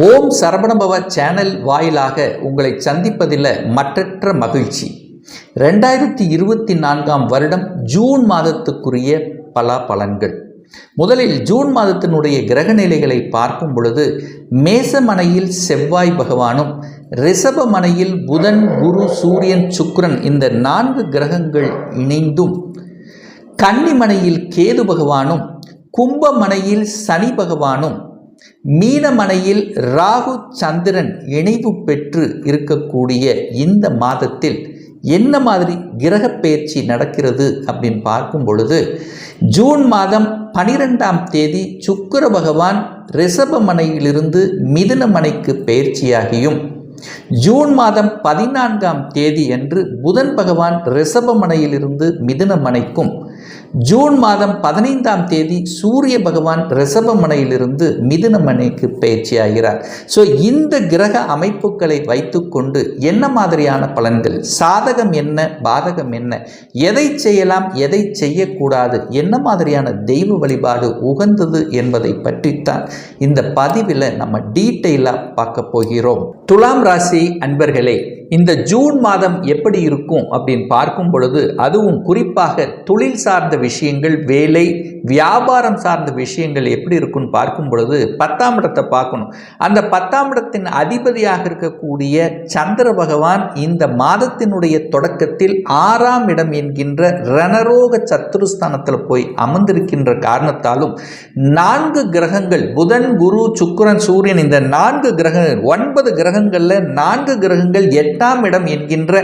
ஓம் Saravanabhava channel வாயிலாக உங்களை சந்திப்பதில் மற்றற்ற மகிழ்ச்சி. ரெண்டாயிரத்தி இருபத்தி நான்காம் வருடம் ஜூன் மாதத்துக்குரிய பல பலன்கள் முதலில் ஜூன் மாதத்தினுடைய கிரக நிலைகளை பார்க்கும் பொழுது மேசமனையில் செவ்வாய் பகவானும் ரிஷபமனையில் புதன் குரு சூரியன் சுக்ரன் இந்த நான்கு கிரகங்கள் இணைந்தும் கன்னிமனையில் கேது பகவானும் கும்பமனையில் சனி பகவானும் மீனமனையில் ராகு சந்திரன் இணைவு பெற்று இருக்கக்கூடிய இந்த மாதத்தில் என்ன மாதிரி கிரக பயிற்சி நடக்கிறது அப்படின்னு பார்க்கும் பொழுது ஜூன் மாதம் பனிரெண்டாம் தேதி சுக்கிர பகவான் ரிஷபமனையிலிருந்து மிதுனமனைக்கு பயிற்சியாகியும் ஜூன் மாதம் பதினான்காம் தேதி அன்று புதன் பகவான் ரிஷபமனையிலிருந்து மிதுனமனைக்கும் ஜூன் மாதம் பதினைந்தாம் தேதி சூரிய பகவான் ரிஷபமனையிலிருந்து மிதுனமனைக்கு பயிற்சியாகிறார் ஸோ இந்த கிரக அமைப்புகளை வைத்துக்கொண்டு என்ன மாதிரியான பலன்கள்? சாதகம் என்ன? பாதகம் என்ன? எதை செய்யலாம்? எதை செய்யக்கூடாது? என்ன மாதிரியான தெய்வ வழிபாடு உகந்தது என்பதை பற்றித்தான் இந்த பதிவில் நம்ம டீட்டெயிலாக பார்க்க போகிறோம். துலாம் ராசி அன்பர்களே இந்த ஜூன் மாதம் எப்படி இருக்கும் அப்படின்னு பார்க்கும் பொழுது அதுவும் குறிப்பாக தொழில் சார்ந்த விஷயங்கள் வேலை வியாபாரம் சார்ந்த விஷயங்கள் எப்படி இருக்குன்னு பார்க்கும் பொழுது பத்தாம் இடத்தை பார்க்கணும். அந்த பத்தாம் இடத்தின் அதிபதியாக இருக்கக்கூடிய சந்திர பகவான் இந்த மாதத்தினுடைய தொடக்கத்தில் ஆறாம் இடம் என்கின்ற ரணரோக சத்துருஸ்தானத்தில் போய் அமர்ந்திருக்கின்ற காரணத்தாலும் நான்கு கிரகங்கள் புதன் குரு சுக்கரன் சூரியன் இந்த நான்கு கிரகங்கள் ஒன்பது கிரகங்களில் நான்கு கிரகங்கள் எட்டாம் இடம் என்கின்ற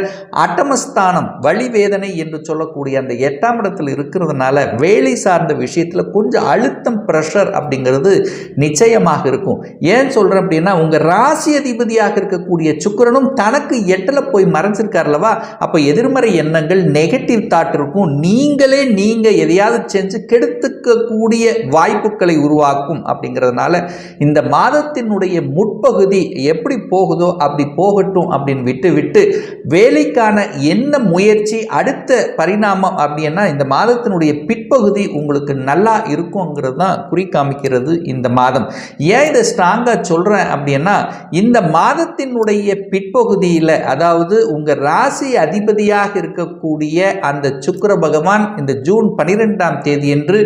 அட்டமஸ்தானம் வழிவேதனை என்று சொல்லக்கூடிய அந்த எட்டாம் இடத்தில் இருக்கிறதுனால வேலை சார்ந்த விஷயத்தில் கொஞ்சம் அழுத்தம் ப்ரெஷர் அப்படிங்கிறது நிச்சயமாக இருக்கும். ஏன் சொல்கிறேன் அப்படின்னா உங்கள் ராசி அதிபதியாக இருக்கக்கூடிய சுக்கிரனும் தனக்கு எட்டில் போய் மறைஞ்சிருக்கார்லவா அப்போ எதிர்மறை எண்ணங்கள் நெகட்டிவ் தாட் இருக்கும். நீங்களே நீங்கள் எதையாவது செஞ்சு கெடுத்துக்கக்கூடிய வாய்ப்புகளை உருவாக்கும் அப்படிங்கிறதுனால இந்த மாதத்தினுடைய முற்பகுதி எப்படி போகுதோ அப்படி போகட்டும் அப்படின்னு விட்டு விட்டு வேலைக்கான என்ன முயற்சி அடுத்த பரிணாமம் அப்படின்னா இந்த மாதத்தினுடைய பிற்பகுதி உங்களுக்கு நல்லா இருக்குங்கிறது தான் குறிக்காமிக்கிறது இந்த மாதம். ஏன் இதை ஸ்ட்ராங்காக சொல்கிறேன் அப்படின்னா இந்த மாதத்தினுடைய பிற்பகுதியில் அதாவது உங்கள் ராசி அதிபதியாக இருக்கக்கூடிய அந்த சுக்கர பகவான் இந்த ஜூன் பனிரெண்டாம் தேதியன்று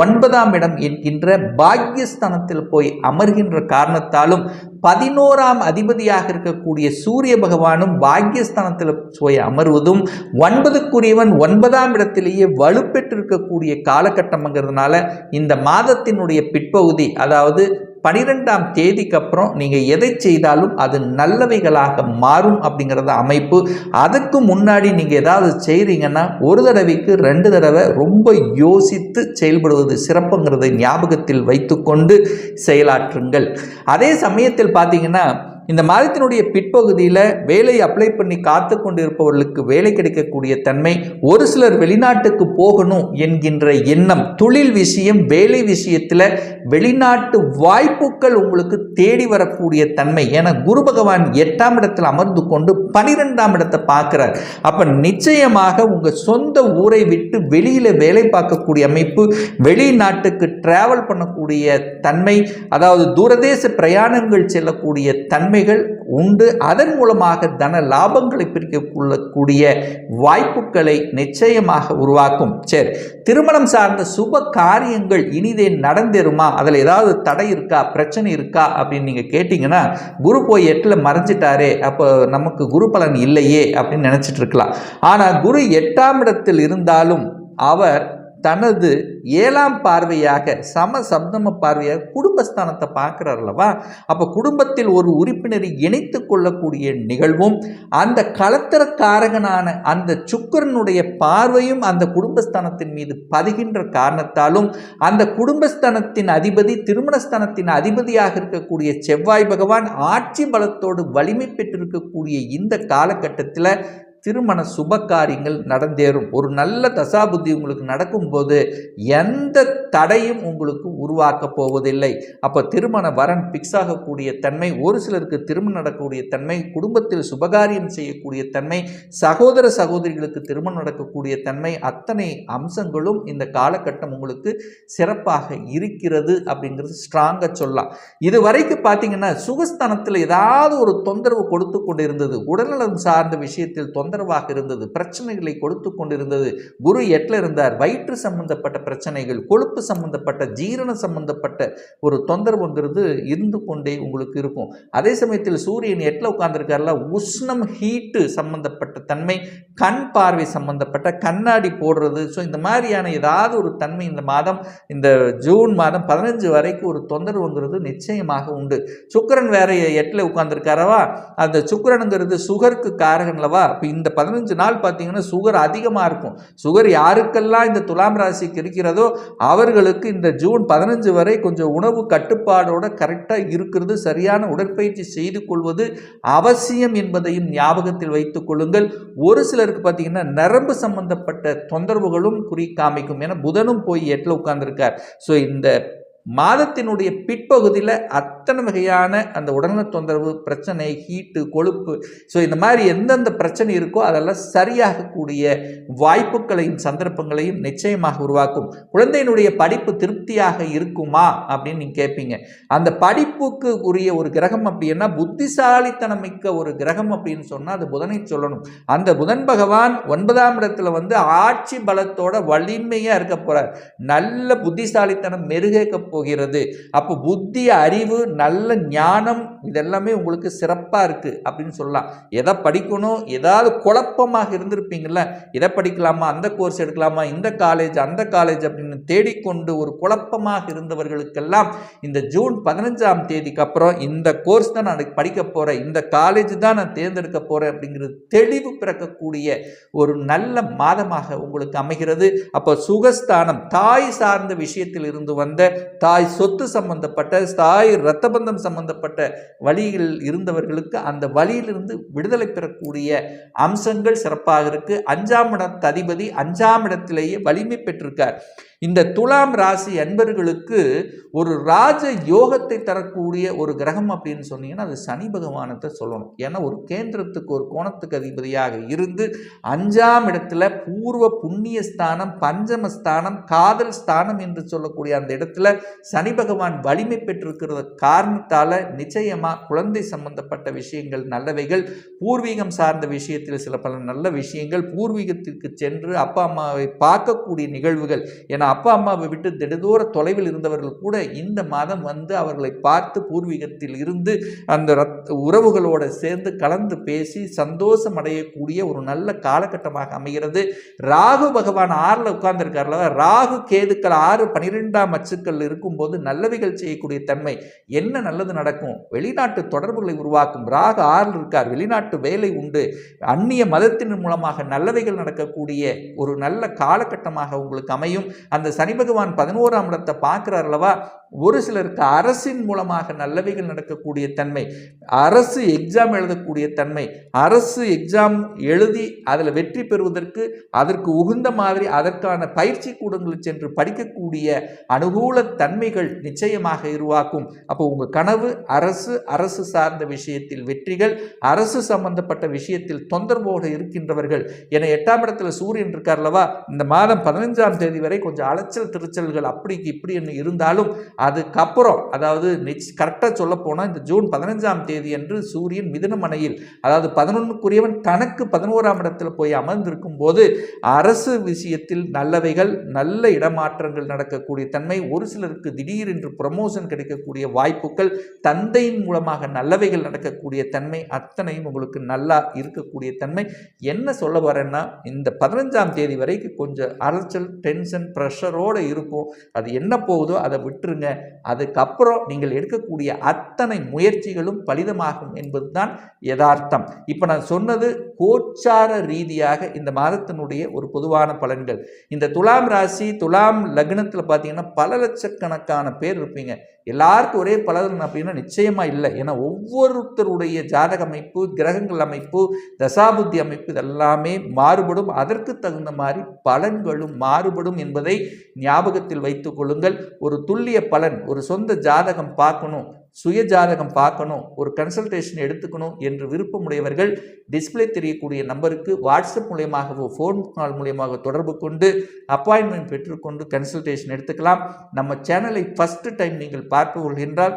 ஒன்பதாம் இடம் என்கின்ற பாக்யஸ்தானத்தில் போய் அமர்கின்ற காரணத்தாலும் பதினோராம் அதிபதியாக இருக்கக்கூடிய சூரிய பகவானும் பாக்யஸ்தானத்தில் போய் அமர்வதும் ஒன்பதுக்குரியவன் ஒன்பதாம் இடத்திலேயே வலுப்பெற்றிருக்கக்கூடிய காலகட்டம்ங்கிறதுனால இந்த மாதத்தினுடைய பிற்பகுதி அதாவது பனிரெண்டாம் தேதிக்கு அப்புறம் நீங்கள் எதை செய்தாலும் அது நல்லவைகளாக மாறும் அப்படிங்கிறத அமைப்பு. அதுக்கு முன்னாடி நீங்கள் ஏதாவது செய்கிறீங்கன்னா ஒரு தடவைக்கு ரெண்டு தடவை ரொம்ப யோசித்து செயல்படுவது சிறப்புங்கிறதை ஞாபகத்தில் வைத்துக்கொண்டு செயலாற்றுங்கள். அதே சமயத்தில் பார்த்தீங்கன்னா இந்த மாதத்தினுடைய பிற்பகுதியில் வேலை அப்ளை பண்ணி காத்து கொண்டிருப்பவர்களுக்கு வேலை கிடைக்கக்கூடிய தன்மை ஒரு சிலர் வெளிநாட்டுக்கு போகணும் என்கின்ற எண்ணம் தொழில் விஷயம் வேலை விஷயத்தில் வெளிநாட்டு வாய்ப்புகள் உங்களுக்கு தேடி வரக்கூடிய தன்மை. என குரு பகவான் எட்டாம் இடத்தில் அமர்ந்து கொண்டு பனிரெண்டாம் இடத்தை பார்க்குறார். அப்போ நிச்சயமாக உங்கள் சொந்த ஊரை விட்டு வெளியில் வேலை பார்க்கக்கூடிய அமைப்பு வெளிநாட்டுக்கு டிராவல் பண்ணக்கூடிய தன்மை அதாவது தூரதேச பிரயாணங்கள் செல்லக்கூடிய தன்மை நன்மைகள் உண்டு. அதன் மூலமாக தன லாபங்களை பிரிக்க கொள்ளக்கூடிய வாய்ப்புகளை நிச்சயமாக உருவாக்கும். சரி திருமணம் சார்ந்த சுப காரியங்கள் இனிதே நடந்தேருமா அதில் ஏதாவது தடை இருக்கா? பிரச்சனை இருக்கா? அப்படின்னு நீங்கள் கேட்டிங்கன்னா குரு போய் எட்டில் மறைஞ்சிட்டாரே அப்போ நமக்கு குரு பலன் இல்லையே அப்படின்னு நினச்சிட்டு இருக்கலாம். ஆனால் குரு எட்டாம் இடத்தில் இருந்தாலும் அவர் தனது ஏழாம் பார்வையாக சம சப்தம பார்வையாக குடும்பஸ்தானத்தை பார்க்குறாருலவா அப்போ குடும்பத்தில் ஒரு உறுப்பினரை இணைத்து கொள்ளக்கூடிய நிகழ்வும் அந்த களத்திரக்காரகனான அந்த சுக்கரனுடைய பார்வையும் அந்த குடும்பஸ்தானத்தின் மீது பதிகின்ற காரணத்தாலும் அந்த குடும்பஸ்தானத்தின் அதிபதி திருமணஸ்தானத்தின் அதிபதியாக இருக்கக்கூடிய செவ்வாய் பகவான் ஆட்சி பலத்தோடு வலிமை பெற்றிருக்கக்கூடிய இந்த காலகட்டத்தில் திருமண சுப காரியங்கள் நடந்தேறும். ஒரு நல்ல தசாபுத்தி உங்களுக்கு நடக்கும்போது எந்த தடையும் உங்களுக்கு உருவாக்க போவதில்லை. அப்போ திருமண வரன் பிக்ஸ் ஆகக்கூடிய தன்மை ஒரு சிலருக்கு திருமணம் நடக்கக்கூடிய தன்மை குடும்பத்தில் சுபகாரியம் செய்யக்கூடிய தன்மை சகோதர சகோதரிகளுக்கு திருமணம் நடக்கக்கூடிய தன்மை அத்தனை அம்சங்களும் இந்த காலகட்டம் உங்களுக்கு சிறப்பாக இருக்கிறது அப்படிங்கிறது ஸ்ட்ராங்காக சொல்லலாம். இது வரைக்கும் பார்த்தீங்கன்னா சுகஸ்தானத்தில் ஏதாவது ஒரு தொந்தரவு கொடுத்து கொண்டு இருந்தது உடல்நலம் சார்ந்த விஷயத்தில் தொந்தரவாக இருந்தது பிரச்சனைகளை கொடுத்து கொண்டிருந்தது. குரு எட்டில் இருந்தார். வயிற்று சம்பந்தப்பட்ட பிரச்சனைகள் கொழுப்பு சம்பந்தப்பட்ட ஜீரண சம்பந்தப்பட்ட ஒரு தொந்தரவுங்கிறது இருந்து கொண்டே உங்களுக்கு இருக்கும். அதே சமயத்தில் சூரியன் எட்டில் உட்கார்ந்துருக்கார்ல உஷ்ணம் ஹீட்டு சம்பந்தப்பட்ட தன்மை கண் பார்வை சம்பந்தப்பட்ட கண்ணாடி போடுறது. ஸோ இந்த மாதிரியான ஏதாவது ஒரு தன்மை இந்த மாதம் இந்த ஜூன் மாதம் பதினஞ்சு வரைக்கும் ஒரு தொந்தரவுங்கிறது நிச்சயமாக உண்டு. சுக்கிரன் வேற எட்டில் உட்கார்ந்துருக்காரவா? அந்த சுக்கிரனுங்கிறது சுகருக்கு காரகன்லவா இப்போ இந்த பதினஞ்சு நாள் பார்த்தீங்கன்னா சுகர் அதிகமாக இருக்கும். சுகர் யாருக்கெல்லாம் இந்த துலாம் ராசிக்கு இருக்கிறதோ அவர்களுக்கு இந்த ஜூன் பதினஞ்சு வரை கொஞ்சம் உணவு கட்டுப்பாடோட கரெக்டாக இருக்கிறது சரியான உடற்பயிற்சி செய்து கொள்வது அவசியம் என்பதையும் ஞாபகத்தில் வைத்துக் கொள்ளுங்கள். ஒரு சிலருக்கு பார்த்தீங்கன்னா நரம்பு சம்பந்தப்பட்ட தொந்தரவுகளும் குறி காமிக்கும். ஏன்னா புதனும் போய் எட்டில் உட்கார்ந்துருக்கார். ஸோ இந்த மாதத்தினுடைய பிற்பகுதியில் அத்தனை வகையான அந்த உடல்நல தொந்தரவு பிரச்சனை ஹீட்டு கொழுப்பு ஸோ இந்த மாதிரி எந்தெந்த பிரச்சனை இருக்கோ அதெல்லாம் சரியாகக்கூடிய வாய்ப்புகளையும் சந்தர்ப்பங்களையும் நிச்சயமாக உருவாக்கும். குழந்தையினுடைய படிப்பு திருப்தியாக இருக்குமா அப்படின்னு நீங்கள் கேட்பீங்க அந்த படிப்புக்கு உரிய ஒரு கிரகம் அப்படின்னா புத்திசாலித்தனம் மிக்க ஒரு கிரகம் அப்படின்னு சொன்னால் அது புதனை சொல்லணும். அந்த புதன் பகவான் ஒன்பதாம் இடத்துல வந்து ஆட்சி பலத்தோட வலிமையாக இருக்க போகிறார் நல்ல புத்திசாலித்தனம் மெருகேக்க போகிறது. அப்போ புத்தி அறிவு நல்ல ஞானம் இதெல்லாமே உங்களுக்கு சிறப்பாக இருக்குது அப்படின்னு சொல்லலாம். எதை படிக்கணும்? ஏதாவது குழப்பமாக இருந்திருப்பீங்கள இதை படிக்கலாமா? அந்த கோர்ஸ் எடுக்கலாமா? இந்த காலேஜ் அந்த காலேஜ் அப்படின்னு தேடிக்கொண்டு ஒரு குழப்பமாக இருந்தவர்களுக்கெல்லாம் இந்த ஜூன் பதினஞ்சாம் தேதிக்கு அப்புறம் இந்த கோர்ஸ் தான் நான் படிக்க போகிறேன் இந்த காலேஜ் தான் நான் தேர்ந்தெடுக்க போகிறேன் அப்படிங்கிறது தெளிவு பிறக்கக்கூடிய ஒரு நல்ல மாதமாக உங்களுக்கு அமைகிறது. அப்போ சுகஸ்தானம் தாய் சார்ந்த விஷயத்தில் இருந்து வந்த தாய் சொத்து சம்பந்தப்பட்ட தாய் இரத்த பந்தம் சம்பந்தப்பட்ட வழியில் இருந்தவர்களுக்கு அந்த வழியிலிருந்து விடுதலை பெறக்கூடிய அம்சங்கள் சிறப்பாக இருக்கு. அஞ்சாம் இடத்து அதிபதி அஞ்சாம் இடத்திலேயே வலிமை பெற்றிருக்கார். இந்த துலாம் ராசி அன்பர்களுக்கு ஒரு ராஜ யோகத்தை தரக்கூடிய ஒரு கிரகம் அப்படின்னு சொன்னீங்கன்னா அது சனி பகவானத்தை சொல்லணும். ஏன்னா ஒரு கேந்திரத்துக்கு ஒரு கோணத்துக்கு அதிபதியாக இருந்து அஞ்சாம் இடத்துல பூர்வ புண்ணிய ஸ்தானம் பஞ்சமஸ்தானம் காதல் ஸ்தானம் என்று சொல்லக்கூடிய அந்த இடத்துல சனி பகவான் வலிமை பெற்றிருக்கிற காரணத்தால் நிச்சயமாக குழந்தை சம்பந்தப்பட்ட விஷயங்கள் நல்லவைகள் பூர்வீகம் சார்ந்த விஷயத்தில் சில பல நல்ல விஷயங்கள் பூர்வீகத்திற்கு சென்று அப்பா அம்மாவை பார்க்கக்கூடிய நிகழ்வுகள். ஏன்னா அப்பா அம்மாவை விட்டு திடதூர தொலைவில் இருந்தவர்கள் கூட இந்த மாதம் வந்து அவர்களை பார்த்து பூர்வீகத்தில் இருந்து அந்த ரத் உறவுகளோடு சேர்ந்து கலந்து பேசி சந்தோஷம் அடையக்கூடிய ஒரு நல்ல காலகட்டமாக அமைகிறது. ராகு பகவான் ஆறில் உட்கார்ந்துருக்கார்ல ராகு கேதுக்கள் ஆறு பனிரெண்டாம் அச்சுக்கள் இருக்கும்போது நல்லவைகள் செய்யக்கூடிய தன்மை என்ன நல்லது நடக்கும்? வெளிநாட்டு தொடர்புகளை உருவாக்கும் ராக ஆறில் இருக்கார். வெளிநாட்டு வேலை உண்டு. அந்நிய மதத்தின் மூலமாக நல்லவைகள் நடக்கக்கூடிய ஒரு நல்ல காலகட்டமாக உங்களுக்கு அமையும். அந்த சனி பகவான் பதினோராம் இடத்தை பார்க்குறார் அல்லவா? ஒரு சிலருக்கு அரசின் மூலமாக நல்லவைகள் நடக்கக்கூடிய தன்மை அரசு எக்ஸாம் எழுதக்கூடிய தன்மை அரசு எக்ஸாம் எழுதி அதில் வெற்றி பெறுவதற்கு அதற்கு உகுந்த மாதிரி அதற்கான பயிற்சி கூடங்களுக்கு சென்று படிக்கக்கூடிய அனுகூல தன்மைகள் நிச்சயமாக உருவாக்கும். அப்போ உங்கள் கனவு அரசு அரசு சார்ந்த விஷயத்தில் வெற்றிகள் அரசு சம்பந்தப்பட்ட விஷயத்தில் தொந்தரவோடு இருக்கின்றவர்கள். என எட்டாம் இடத்துல சூரியன் இருக்கார்லவா இந்த மாதம் பதினஞ்சாம் தேதி வரை கொஞ்சம் அலைச்சல் திருச்சல்கள் அப்படிக்கு இப்படி இருந்தாலும் அதுக்கப்புறம் அதாவது நிச் கரெக்டாக சொல்ல போனால் இந்த ஜூன் பதினஞ்சாம் தேதி அன்று சூரியன் மிதுனமனையில் அதாவது பதினொன்றுக்குரியவன் தனக்கு பதினோராம் இடத்துல போய் அமர்ந்திருக்கும் போது அரசு விஷயத்தில் நல்லவைகள் நல்ல இடமாற்றங்கள் நடக்கக்கூடிய தன்மை ஒரு சிலருக்கு திடீரென்று ப்ரமோஷன் கிடைக்கக்கூடிய வாய்ப்புகள் தந்தையின் மூலமாக நல்லவைகள் நடக்கக்கூடிய தன்மை அத்தனையும் உங்களுக்கு நல்லா இருக்கக்கூடிய தன்மை. என்ன சொல்ல வரேன்னா இந்த பதினஞ்சாம் தேதி வரைக்கும் கொஞ்சம் அலைச்சல் டென்ஷன் ப்ரெஷரோடு இருக்கும் அது என்ன போகுதோ அதை விட்டுருங்க. அதுக்கப்புறம் நீங்கள் எடுக்கக்கூடிய அத்தனை முயற்சிகளும் பலிதமாகும் என்பதுதான் யதார்த்தம். இப்போ நான் சொன்னது கோச்சார ரீதியாக இந்த மாதத்தினுடைய ஒரு பொதுவான பலன்கள். இந்த துலாம் ராசி துலாம் லக்னத்தில் பார்த்தீங்கன்னா பல லட்சக்கணக்கான பேர் இருப்பீங்க. எல்லாருக்கும் ஒரே பலன் அப்படின்னா நிச்சயமாக இல்லை. ஏன்னா ஒவ்வொருத்தருடைய ஜாதக அமைப்பு கிரகங்கள் அமைப்பு தசாபுத்தி அமைப்பு இதெல்லாமே மாறுபடும். அதற்கு தகுந்த மாதிரி பலன்களும் மாறுபடும் என்பதை ஞாபகத்தில் வைத்துக் கொள்ளுங்கள். ஒரு துல்லிய பலன் ஒரு சொந்த ஜாதகம் பார்க்கணும். சுய ஜாதகம் பார்க்கணும் ஒரு கன்சல்டேஷன் எடுத்துக்கணும் என்று விருப்பமுடையவர்கள் டிஸ்ப்ளே தெரியக்கூடிய நம்பருக்கு வாட்ஸ்அப் மூலியமாகவோ ஃபோன் கால் மூலியமாக தொடர்பு கொண்டு அப்பாயின்மெண்ட் பெற்றுக்கொண்டு கன்சல்டேஷன் எடுத்துக்கலாம். நம்ம சேனலை ஃபஸ்ட்டு டைம் நீங்கள் பார்ப்பவர்கள் என்றால்